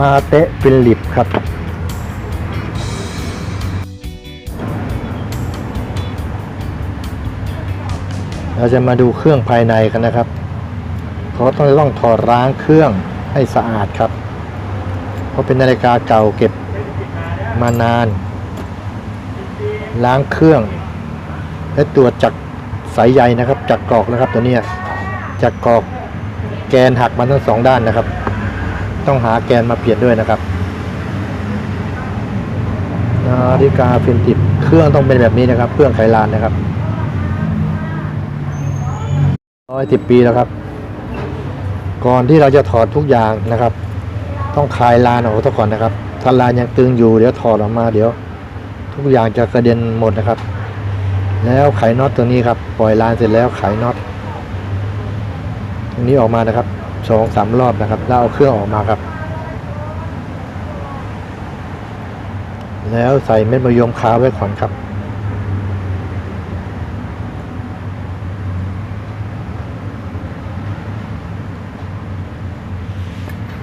ปาเตะฟิลิปครับ เราจะมาดูเครื่องภายในกันนะครับเขาต้องต้องถอดล้างเครื่องให้สะอาดครับ เพราะเป็นนาฬิกาเก่าเก็บมานาน ล้างเครื่อง และตรวจจากสายใยนะครับ จากกรอกนะครับตัวนี้จากกรอกแกนหักมันทั้งสองด้านนะครับ ต้องหาแกนมาเปลี่ยนด้วยนะครับนาฬิกาฟินติดเครื่องต้องเป็นแบบนี้นะครับ เครื่องไขลานนะครับร้อยสิบปีแล้วครับ ก่อนที่เราจะถอดทุกอย่างนะครับ ต้องคลายลานออกซะก่อนนะครับ ถ้าลานยังตึงอยู่เดี๋ยวถอดออกมาเดี๋ยว ทุกอย่างจะกระเด็นหมดนะครับ แล้วไขน็อตตัวนี้ครับ ปล่อยลานเสร็จแล้วไขน็อตตรงนี้ออกมานะครับ สองสามรอบนะครับแล้วเอาเครื่องออกมาครับ แล้วใส่เม็ดมะยมคาไว้ก่อนครับ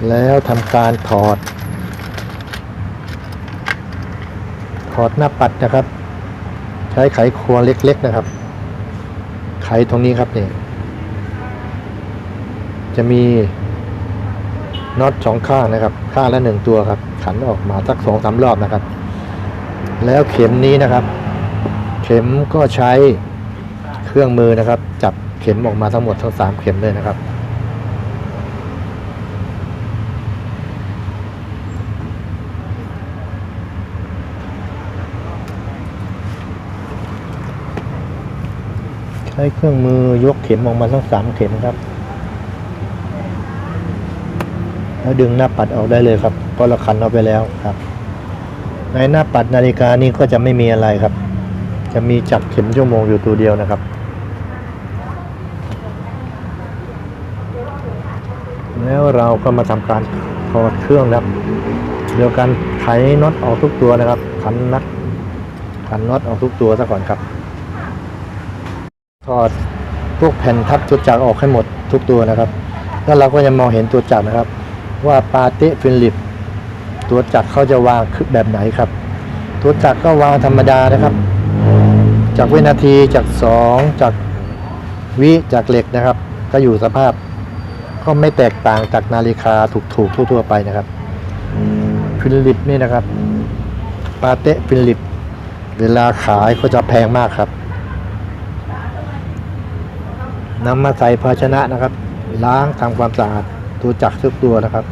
แล้วทำการถอด ถอดหน้าปัดนะครับ ใช้ไขควงเล็กๆนะครับ ไขตรงนี้ครับเนี่ย จะมีน็อตสองข้างนะครับ ข้างละหนึ่งตัวครับ ขันออกมาสักสองสามรอบนะครับ แล้วเข็มนี้นะครับ เข็มก็ใช้เครื่องมือนะครับ จับเข็มออกมาทั้งหมดทั้งสามเข็มเลยนะครับใช้เครื่องมือยกเข็มออกมาทั้งสามเข็มครับ แล้วดึงหน้าปัดออกได้เลยครับเพราะเราขันเอาไปแล้วครับ ในหน้าปัดนาฬิกานี้ก็จะไม่มีอะไรครับ จะมีจับเข็มชั่วโมงอยู่ตัวเดียวนะครับแล้วเราก็มาทำการถอดเครื่องนะครับ เดียวกันไขน็อตออกทุกตัวนะครับ ขันน็อตขันน็อตออกทุกตัวซะก่อนครับถอดพวกแผ่นทับตัวจักรออกให้หมดทุกตัวนะครับ แล้วเราก็จะมองเห็นตัวจักรนะครับ ว่าปาเตฟิลิป ตัวจักรเขาจะวางแบบไหนครับ ตัวจักรก็วางธรรมดานะครับ จากวินาทีจากสองจากวิจากเหล็กนะครับ ก็อยู่สภาพก็ไม่แตกต่างจากนาฬิกาถูกๆทั่วๆไปนะครับฟิลิปนี่นะครับปาเตฟิลิป เวลาขายก็จะแพงมากครับนำมาใส่ภาชนะนะครับ ล้างทำความสะอาด ตัวจักรทุกตัวนะครับ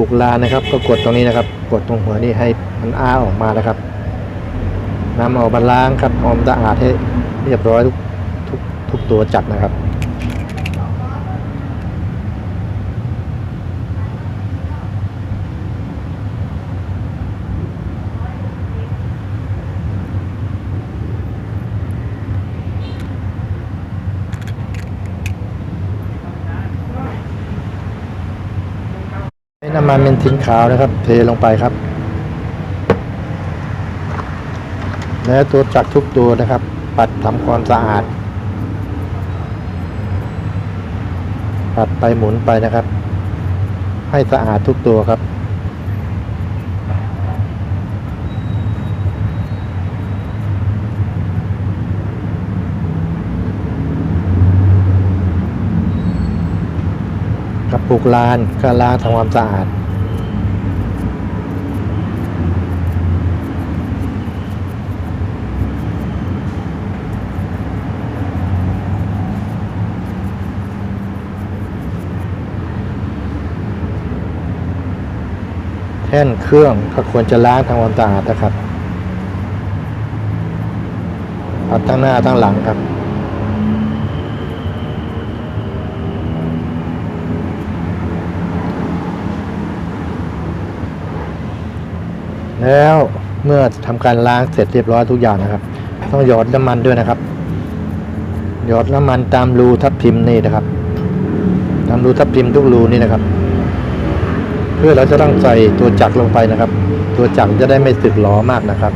กระปุกลานะครับ ก็กดตรงนี้นะครับ กดตรงหัวนี่ให้มันอ้าออกมานะครับนำออกมาล้างครับออมสะอาดให้เรียบร้อยทุกทุกทุกตัวจัดนะครับำมันเมนทินขาวนะครับ เทลงไปครับ แล้วตัวจักรทุกตัวนะครับ ปัดทำความสะอาด ปัดไปหมุนไปนะครับ ให้สะอาดทุกตัวครับกระปุกลานก็ล้างทำความสะอาด แท่นเครื่องก็ควรจะล้างทำความสะอาดนะครับปัดทั้งหน้าทั้งหลังครับ แล้วเมื่อทำการล้างเสร็จเรียบร้อยทุกอย่างนะครับ ต้องหยอดน้ำมันด้วยนะครับ หยอดน้ำมันตามรูทับทิมนี่นะครับ ตามรูทับทิมทุกรูนี่นะครับ เพื่อเราจะต้องใส่ตัวจักรลงไปนะครับ ตัวจักรจะได้ไม่สึกหลอมากนะครับ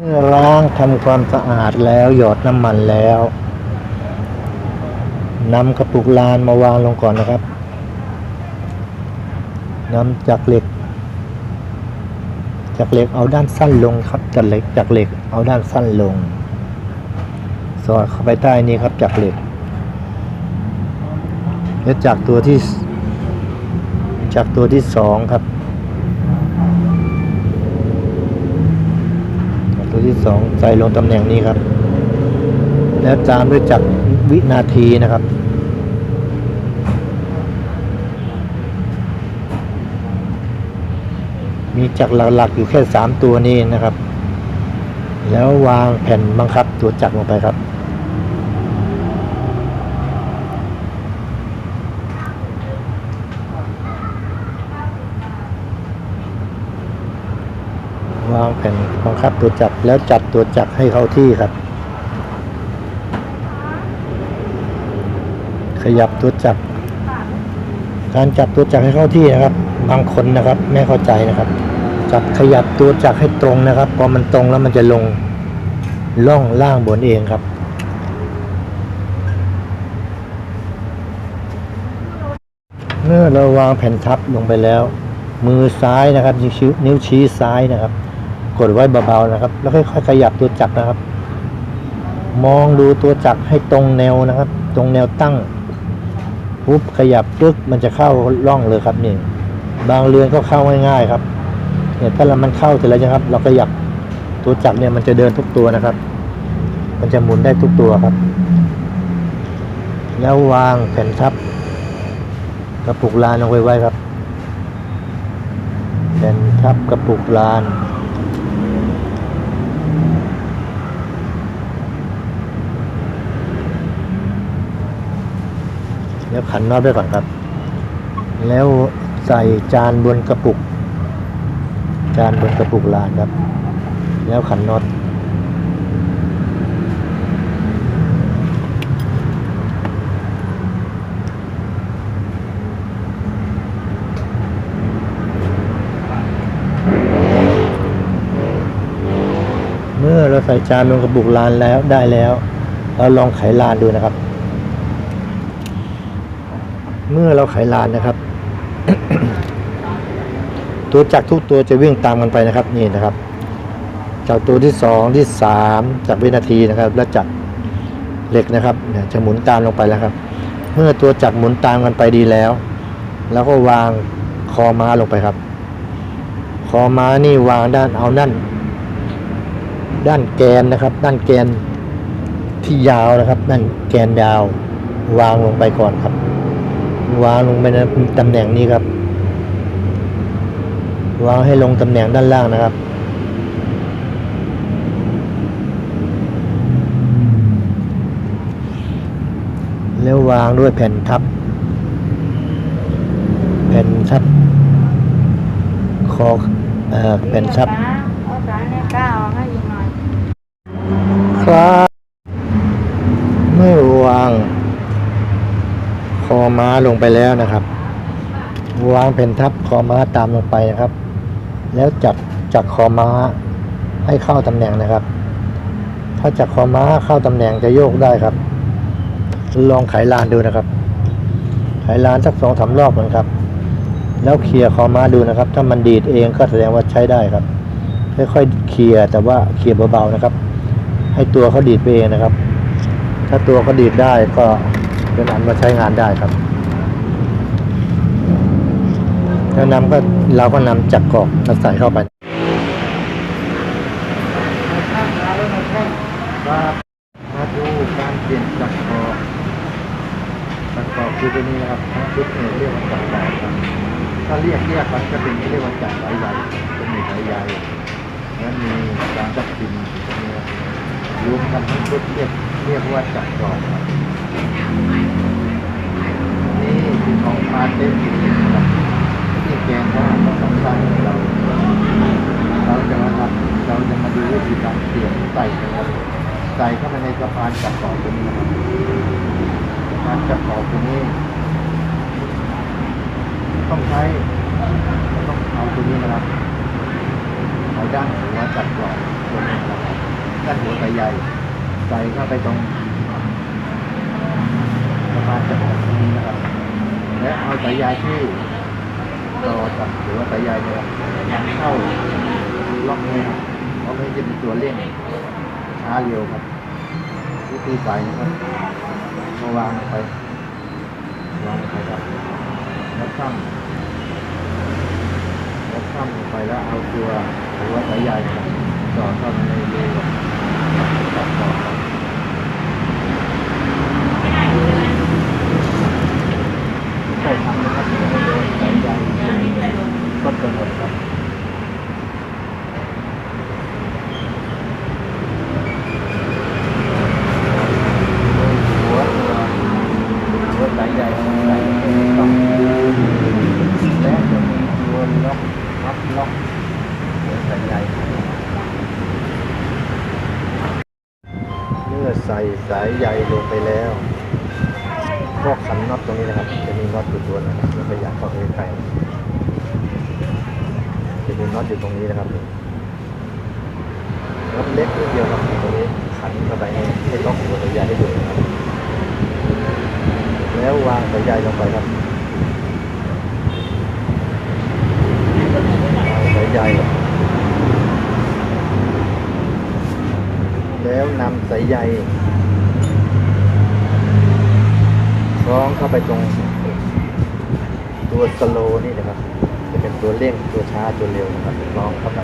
เมื่อล้างทำความสะอาดแล้วหยอดน้ำมันแล้วนำกระปุกลานมาวางลงก่อนนะครับนำจักรเหล็กจากเหล็กเอาด้านสั้นลงครับจากเหล็กจากเหล็กเอาด้านสั้นลง สอดเข้าไปใต้นี้ครับจากเหล็ก แล้วจากตัวที่ จากตัวที่สองครับจากตัวที่สองใส่ลงตำแหน่งนี้ครับ แล้วตามด้วยจากวินาทีนะครับมีจักรหลักๆอยู่แค่สามตัวนี้นะครับ แล้ววางแผ่นบังคับตัวจักรลงไปครับ วางแผ่นบังคับตัวจักรแล้วจัดตัวจักรให้เข้าที่ครับ ขยับตัวจักรการจับตัวจักรให้เข้าที่นะครับ บางคนนะครับ ไม่เข้าใจนะครับ จับขยับตัวจักรให้ตรงนะครับ พอมันตรงแล้วมันจะลงล่องล่างบนเองครับเมื่อเราวางแผ่นทับลงไปแล้ว มือซ้ายนะครับ นิ้วชี้ซ้ายนะครับ กดไว้เบาๆนะครับ แล้วค่อยๆขยับตัวจักรนะครับ มองดูตัวจักรให้ตรงแนวนะครับ ตรงแนวตั้งปุ๊บขยับปึ๊กมันจะเข้าร่องเลยครับนี่บางเรือนก็เข้าง่ายๆครับเนี่ยถ้าเรามันเข้าเสร็จแล้วนะครับ เราขยับตัวจักรเนี่ยมันจะเดินทุกตัวนะครับ มันจะหมุนได้ทุกตัวครับ แล้ววางแผ่นทับกระปุกลานลงไปไว้ครับแผ่นทับกระปุกลาน แล้วขันน็อตไว้ก่อนครับ แล้วใส่จานบนกระปุก จานบนกระปุกลานครับ แล้วขันน็อตเมื่อเราใส่จานบนกระปุกลานแล้วได้แล้ว เราลองไขลานดูนะครับ เมื่อเราไขลานนะครับ ตัวจักรทุกตัวจะวิ่งตามกันไปนะครับนี่นะครับจากตัวที่สองที่สามจากวินาทีนะครับ แล้วจักเหล็กนะครับเนี่ยจะหมุนตามลงไปแล้วครับ เมื่อตัวจักรหมุนตามกันไปดีแล้ว แล้วก็วางคอม้าลงไปครับ คอม้านี่วางด้านเอานั่นด้านแกนนะครับ ด้านแกนที่ยาวนะครับด้านแกนยาววางลงไปก่อนครับ วางลงไปในตำแหน่งนี้ครับ วางให้ลงตำแหน่งด้านล่างนะครับ แล้ววางด้วยแผ่นทับ แผ่นทับคอเอ่อแผ่นทับเอาสายเนี่ยก้าวให้ยิงหน่อยครับเมื่อวาง คอ ม้าลงไปแล้วนะครับ วางแผ่นทับคอม้าตามลงไปนะครับ แล้วจับจากคอม้าให้เข้าตำแหน่งนะครับ ถ้าจากคอม้าเข้าตำแหน่งจะโยกได้ครับ ลองไขลานดูนะครับ ไขลานสักสองสามรอบเหมือนครับ แล้วเคลียร์คอม้าดูนะครับ ถ้ามันดีดเองก็แสดงว่าใช้ได้ครับ ค่อยๆเคลียร์แต่ว่าเคลียร์เบาๆนะครับ ให้ตัวเขาดีดไปเองนะครับ ถ้าตัวเขาดีดได้ก็เป็นอันมาใช้งานได้ครับ แล้วน้ำก็เราก็นำจักรกรอกมาใส่เข้าไปมาดูการเปลี่ยนจักรกรอกจักรกรอกคือตัวนี้นะครับทั้งชุดเนี่ยเรียกว่าจักรกรอกครับถ้าเรียกแยกมันก็เป็นเรียกว่าจักรสายใหญ่เป็นหนึ่งสายใหญ่แล้วมีการจับพิมพ์ตรงนี้รวมกันทั้งชุดเรียกเรียกว่าจักรกรอกครับนี่คือของพาเต้นนะครับที่แกนว่าเราสำคัญเรา เราจะมาท จับต่อตัวนี้นะครับการจับต่อตัวนี้ ต้องใช้ต้องเอาตัวนี้นะครับเอาด้านหัวจับกรอตัวนี้นะครับด้านหัวใส่ใหญ่ใส่เข้าไปตรงประมาณจับต่อตรงนี้นะครับ และเอาสายใยที่ต่อจากหัวสายใยเนี่ยยันเข้าล็อกนี้ครับล็อกนี้จะเป็นตัวเร่งช้าเร็วครับ วิธีใส่นะครับมาวางลงไปวางลงไปครับแล้วข้ามแล้วข้ามลงไปแล้วเอาตัวหัวสายใยครับต่อเข้าในรูตัดต่อครับใช่ทำนะครับสายใยก็กำหนดครับหัวตัวหัวสายใยสายต้อง และจะมีตัวล็อกล็อกล็อกเดี๋ยวใส่ใยเมื่อใส่สายใยลงไปแล้วก็ขันน็อตตรงนี้นะครับ จะมีน็อตอยู่ ตัวนะครับแล้วก็อยากเข้าไปใกลจะมีน็อตอยู่ตรงนี้นะครับน็อตเล็กนิดเดียวครับตรงนี้ขันเข้าไปให้ล็อกหัวสายใยให้ดูนะครับแล้ววางสายใยลงไปครับสายใยแล้วนำสายใยคล้องเข้าไปตรง ตัวสโลนี่นะครับ จะเป็นตัวเร่งตัวช้าตัวเร็วนะครับล้องเข้าไป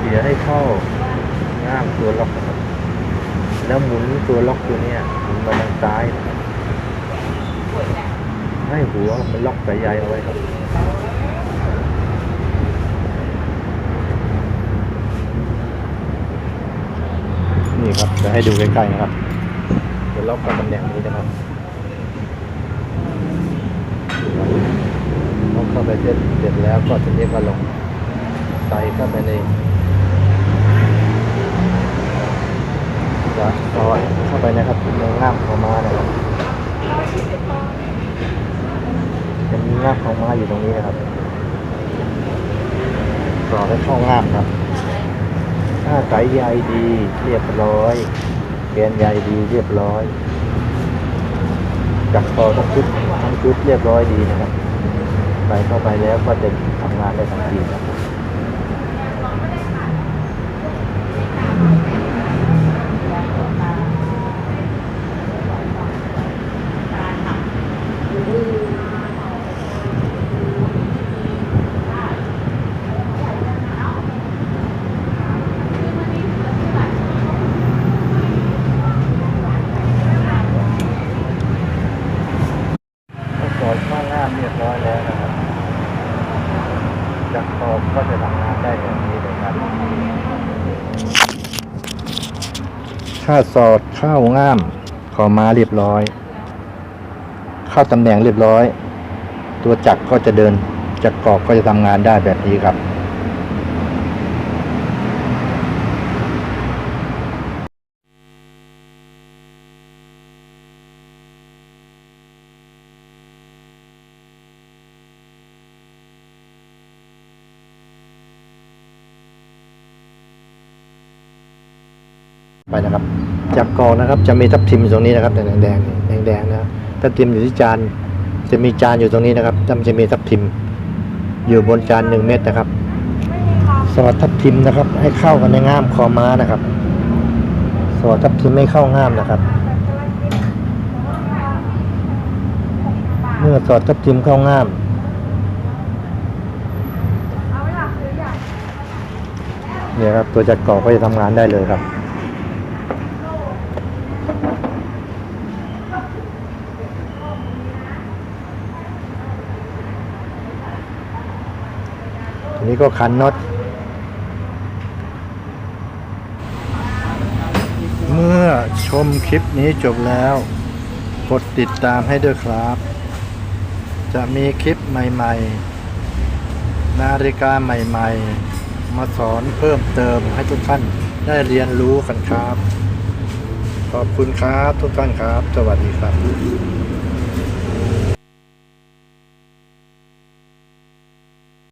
เดี๋ยวให้เข้าง่ามตัวล็อกนะครับแล้วหมุนตัวล็อกตัวเนี้ยหมุนมาทางซ้ายนะครับให้หัวมันล็อกสายใยเอาไว้ครับ นี่ครับจะให้ดูใกล้ๆนะครับจะล็อกกับตำแหน่งนี้นะครับลอกเข้าไปเสร็จเสร็จแล้วก็จะเรียกว่าลงใส่เข้าไปในจะสอดเข้าไปนะครับในง่ามของม้านะครับจะมีง่ามของม้าอยู่ตรงนี้นะครับสอดให้เข้าง่ามครับ ถ้าสายใยดีเรียบร้อยแกนใยดีเรียบร้อยจักรคอทั้งชุดทั้งชุดเรียบร้อยดีนะครับ ใส่เข้าไปแล้วก็จะทำงานได้ทันทีครับ ก็สอนข้างหน้าเรียบร้อยแล้วนะครับจักรคอบก็จะทำงานได้แบบนี้เลยครับ ถ้าสอดเข้าง่ามขอมาเรียบร้อย เข้าตำแหน่งเรียบร้อย ตัวจักรก็จะเดินจักรกรอบก็จะทำงานได้แบบนี้ครับ ไปนะครับ จากกองนะครับจะมีทับทิมตรงนี้นะครับแดงแดงแดงนะทับทิมอยู่ที่จานจะมีจานอยู่ตรงนี้นะครับแล้วมันจะมีทับทิม อยู่บนจานหนึ่งเม็ดนะครับสอดทับทิมนะครับ ให้เข้ากันในง่ามคอม้านะครับสอดทับทิมไม่เข้าง่ามนะครับ เมื่อสอดทับทิมเข้าง่ามเนี่ยครับตัวจัดก่อก็จะทำงานได้เลยครับ ทีนี้ก็คันน็อต เมื่อชมคลิปนี้จบแล้ว กดติดตามให้ด้วยครับ จะมีคลิปใหม่ๆ นาฬิกาใหม่ๆ มาสอนเพิ่มเติมให้ทุกท่านได้เรียนรู้กันครับ ขอบคุณครับทุกท่านครับ สวัสดีครับ